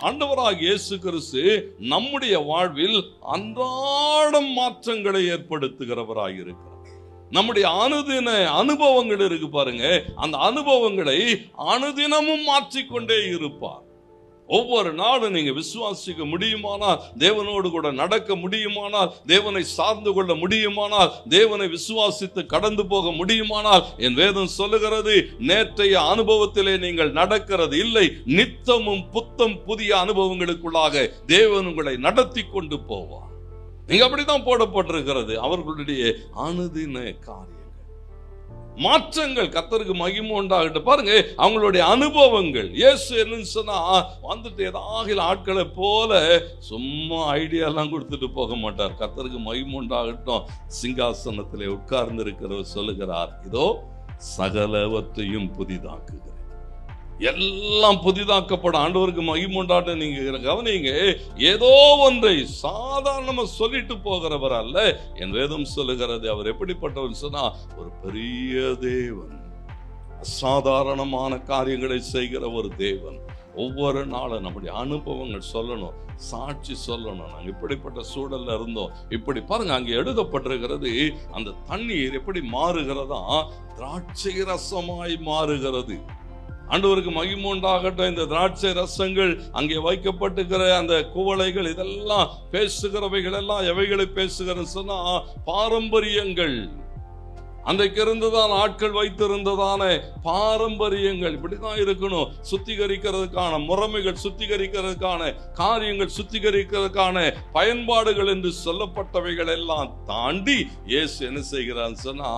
ஆண்டவராக இயேசு கிறிஸ்து நம்முடைய வாழ்வில் அன்றாடம் மாற்றங்களை ஏற்படுத்துகிறவராக இருக்கிறார். நம்முடைய அனுதின அனுபவங்கள் இருக்கு பாருங்க. அந்த அனுபவங்களை அனுதினமும் மாற்றிக்கொண்டே இருப்பார். ஒவ்வொரு நாளும் நீங்க விசுவாசிக்க முடியுமானால் தேவனோடு கூட நடக்க முடியுமானால் தேவனை சார்ந்து கொள்ள முடியுமானால் தேவனை விசுவாசித்து கடந்து போக முடியுமானால் என் வேதம் சொல்லுகிறது நேற்றைய அனுபவத்திலே நீங்கள் நடக்கிறது இல்லை நித்தமும் புத்தம் புதிய அனுபவங்களுக்குள்ளாக தேவன் உங்களை நடத்தி கொண்டு போவார். நீங்க அப்படித்தான் போடப்பட்டிருக்கிறது அவர்களுடைய அனுதின காரியம். மாற்றங்கள் கத்தருக்கு மகிமை உண்டாகட்டும். பாருங்க அவங்களுடைய அனுபவங்கள். இயேசு என்னன்னு சொன்னா வந்துட்டு ஏதாவது ஆட்களை போல சும்மா ஐடியா எல்லாம் கொடுத்துட்டு போக மாட்டார். கத்தருக்கு மகிமை உண்டாகட்டும். சிங்காசனத்திலே உட்கார்ந்து இருக்கிறவர் சொல்லுகிறார் இதோ சகலவத்தையும் புதிதாக்குகிறேன். எல்லாம் புதிதாக்கப்படும். ஆண்டவருக்கு மகிமுண்டாட்ட நீங்க கவனிங்க. ஏதோ ஒன்றை சாதாரணமா சொல்லிட்டு போகிறவர் அல்ல. என் வேதம் சொல்லுகிறது அவர் எப்படிப்பட்டவர் சொன்னா ஒரு பெரிய தேவன். அசாதாரணமான காரியங்களை செய்கிற ஒரு தேவன். ஒவ்வொரு நாளும் நம்முடைய அனுபவங்கள் சொல்லணும் சாட்சி சொல்லணும். நாங்கள் இப்படிப்பட்ட சூழல்ல இருந்தோம். இப்படி பாருங்க அங்கே எழுதப்பட்டிருக்கிறது அந்த தண்ணீர் எப்படி மாறுகிறதா? திராட்சை ரசமாய் மாறுகிறது. ஆண்டவருக்கு மகிமோண்டாகட்டும் இந்த திராட்சை ரசங்கள் அங்கே வைக்கப்பட்டுக்கிற அந்த குவளைகள் இதெல்லாம் பேசுகிறவைகள் எல்லாம் எவைகளை பேசுகிறேன்னு சொன்னா பாரம்பரியங்கள். அன்றைக்கு இருந்துதான் ஆட்கள் வைத்திருந்ததான பாரம்பரியங்கள் இப்படிதான் இருக்கணும். சுத்திகரிக்கிறதுக்கான முறைமைகள் சுத்திகரிக்கிறதுக்கான காரியங்கள் சுத்திகரிக்கிறதுக்கான பயன்பாடுகள் என்று சொல்லப்பட்டவைகள் எல்லாம் தாண்டி இயேசு என்ன செய்கிறான்னு சொன்னா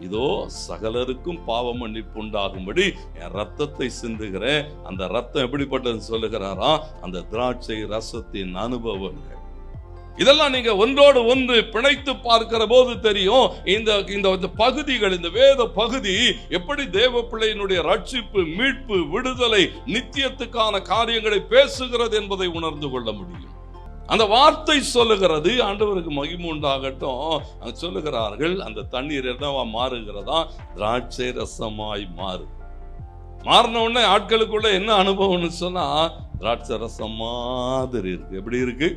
இதோ சகலருக்கும் பாவ மன்னிப்பு உண்டாகும்படி என் ரத்தத்தை சிந்துகிறேன். அந்த ரத்தம் எப்படிப்பட்டதுன்னு சொல்லுகிறாரா? அந்த திராட்சை ரசத்தின் அனுபவங்கள். இதெல்லாம் நீங்க ஒன்றோடு ஒன்று பிணைத்து பார்க்கிற போது தெரியும். இந்த இந்த இந்த பகுதிகள் இந்த வேத பகுதி எப்படி தேவ பிள்ளையினுடைய ரட்சிப்பு மீட்பு விடுதலை நித்தியத்துக்கான காரியங்களை பேசுகிறது என்பதை உணர்ந்து கொள்ள முடியும். அந்த வார்த்தை சொல்லுகிறது ஆண்டவருக்கு மகிமுண்டாகட்டும் சொல்லுகிறார்கள் அந்த தண்ணீர் என்னவா மாறுகிறதா? திராட்சை ரசமாய் மாறு. மாறின உடனே ஆட்களுக்குள்ள என்ன அனுபவம்னு சொன்னா திராட்சை ரசம் மாதிரி இருக்கு. எப்படி இருக்கு?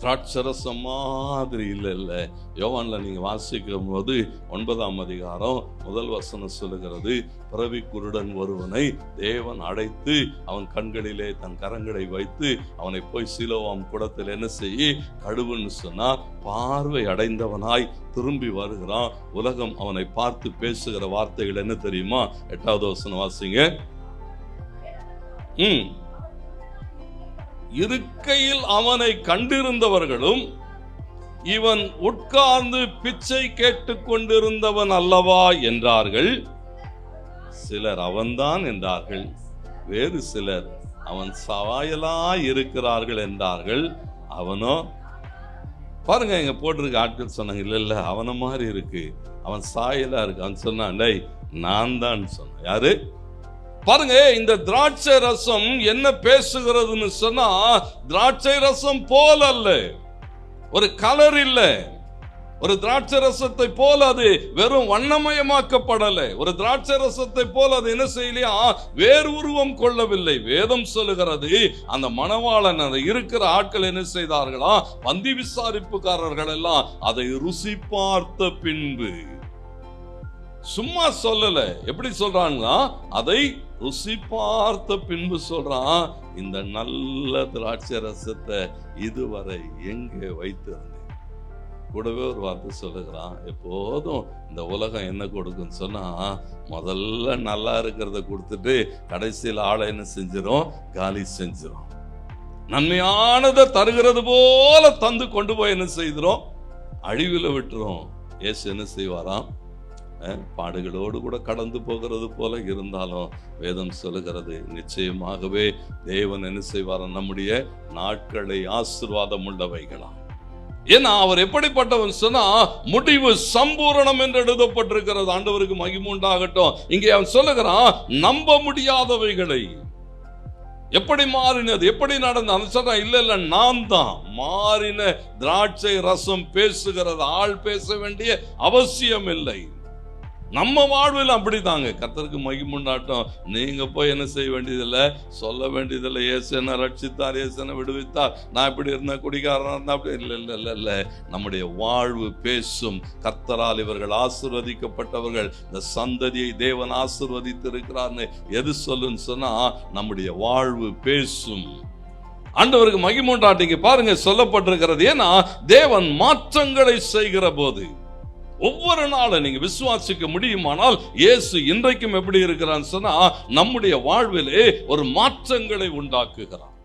திராட்சரசம் மாதிரி இல்லை இல்லை. யோவானில் நீங்கள் வாசிக்கும் போது ஒன்பதாம் அதிகாரம் முதல் வசனம் சொல்லுகிறது பிறவி குருடன் ஒருவனை தேவன் அடைத்து அவன் கண்களிலே தன் கரங்களை வைத்து அவனை போய் சிலோவாம் குடத்தில் என்ன செய்ய கழுவுன்னு சொன்னால் பார்வை அடைந்தவனாய் திரும்பி வருகிறான். உலகம் அவனை பார்த்து பேசுகிற வார்த்தைகள் என்ன தெரியுமா? எட்டாவது வசனம் வாசிங்க. ம். இருக்கையில் அவனை கண்டிருந்தவர்களும் இவன் உட்கார்ந்து பிச்சை கேட்டுக்கொண்டிருந்தவன் அல்லவா என்றார்கள். சிலர் அவன்தான் என்றார்கள். வேறு சிலர் அவன் சவாயலா இருக்கிறார்கள் என்றார்கள். அவனோ பாருங்க இங்க போட்டிருக்க ஆட்கள் சொன்னாங்க இல்ல இல்ல அவனை மாதிரி இருக்கு. அவன் சாயலா இருக்கு. அவன் சொன்னான் டேய் நான் தான் சொன்னேன். யாரு? பாருங்க இந்த திராட்சை ரசம் என்ன பேசுகிறதுன்னு சொன்னா திராட்சை ரசம் போல அல்ல. ஒரு கலர் இல்லை. ஒரு திராட்சை ரசத்தை போல அது வெறும் வண்ணமயமாக்கப்படலை. ஒரு திராட்சை ரசத்தை போல அது என்ன செய்யலையா? வேறு உருவம் கொள்ளவில்லை. வேதம் சொல்லுகிறது அந்த மணவாளன் அந்த இருக்கிற ஆட்கள் என்ன செய்தார்களா? பந்தி விசாரிப்புக்காரர்கள் எல்லாம் அதை ருசி பார்த்த பின்பு. சும்மா சொல்லல. எப்படி சொல்றாங்களா அதை ருசி பார்த்த பின்பு சொல்றான் இந்த நல்ல திராட்சை ரசத்தை இதுவரை எங்கே வைத்திருந்தேன்? கூடவே ஒரு வார்த்தை சொல்லுகிறான் எப்போதும் இந்த உலகம் என்ன கொடுக்குன்னு சொன்னா முதல்ல நல்லா இருக்கிறத கொடுத்துட்டு கடைசியில் ஆளை என்ன செஞ்சிடும் காலி செஞ்சிடும் நன்மையானதை தருகிறது போல தந்து கொண்டு போய் என்ன செய்திடும் அழிவில் விட்டுரும். ஏசு என்ன செய்வாராம்? பாடுகளோடு கூட கடந்து போகிறது போல இருந்தாலும் வேதம் சொல்லுகிறது நிச்சயமாகவே தேவன் என்ன செய்வார்? நம்முடைய நாட்களை ஆசீர்வாதம் உள்ளவைகளாம். ஏன்னா அவர் எப்படிப்பட்டவன் சொன்னா முடிவு சம்பூரணம் என்று எழுதப்பட்டிருக்கிறது. ஆண்டவருக்கு மகிமுண்டாகட்டும் இங்கே அவன் சொல்லுகிறான் நம்ப முடியாதவைகளை. எப்படி மாறினது? எப்படி நடந்தது? அந்த சொன்னா இல்லை நான் தான் மாறின திராட்சை ரசம் பேசுகிறது. ஆள் பேச வேண்டிய அவசியம் இல்லை நம்ம வாழ்வில் அப்படிதாங்க கத்தருக்கு மகிமுண்டாட்டம். நீங்கள் போய் என்ன செய்ய வேண்டியதில்லை? சொல்ல வேண்டியதில்லை. இயேசு என்ன ரட்சித்தார் ஏசு என்ன விடுவித்தார். நான் இப்படி இருந்தேன் குடிகாரனாக இருந்தா அப்படி. இல்லை இல்லை இல்லை இல்லை. நம்முடைய வாழ்வு பேசும். கத்தரால் இவர்கள் ஆசிர்வதிக்கப்பட்டவர்கள். இந்த சந்ததியை தேவன் ஆசிர்வதித்து இருக்கிறார்னு எது சொல்லுன்னு சொன்னால் நம்முடைய வாழ்வு பேசும். ஆண்டவருக்கு மகிமுண்டாட்டிங்க பாருங்க சொல்லப்பட்டிருக்கிறது. ஏன்னா தேவன் மாற்றங்களை செய்கிற போது ஒவ்வொரு நாளும் நீங்க விசுவாசிக்க முடியுமானால் இயேசு இன்றைக்கும் எப்படி இருக்கிறான்னு சொன்னா நம்முடைய வாழ்விலே ஒரு மாற்றங்களை உண்டாக்குகிறான்